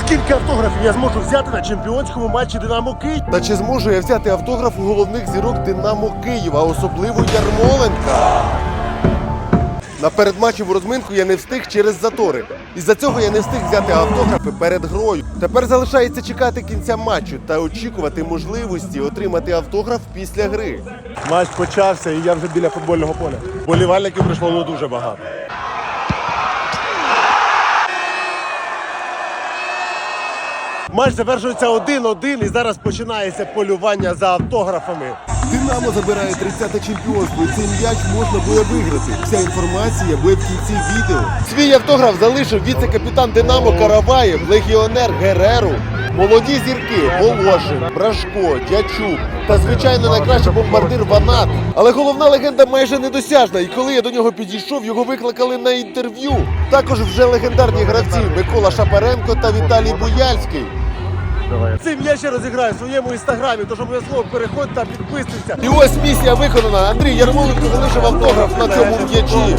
Скільки автографів я зможу взяти на чемпіонському матчі Динамо Київ? Та чи зможу я взяти автограф у головних зірок Динамо Києва, особливо Ярмоленка? На передматчеву розминку я не встиг через затори. Із-за цього я не встиг взяти автографи перед грою. Тепер залишається чекати кінця матчу та очікувати можливості отримати автограф після гри. Матч почався, і я вже біля футбольного поля. Болівальників прийшло ну дуже багато. Матч завершується 1-1 і зараз починається полювання за автографами. Динамо забирає 30-те чемпіонство, і цей м'яч можна буде виграти. Вся інформація буде в кінці відео. Свій автограф залишив віце-капітан Динамо Караваєв, легіонер Гереру, молоді зірки Волошин, Брашко, Дячук та звичайно найкращий бомбардир Ванат. Але головна легенда майже недосяжна. І коли я до нього підійшов, його викликали на інтерв'ю. Також вже легендарні гравці Микола Шапаренко та Віталій Буяльський. Цим я ще розіграю в своєму інстаграмі, тож обов'язково переходь та підписуйся. І ось місія виконана. Андрій Ярмоленко залишив автограф на цьому м'ячі.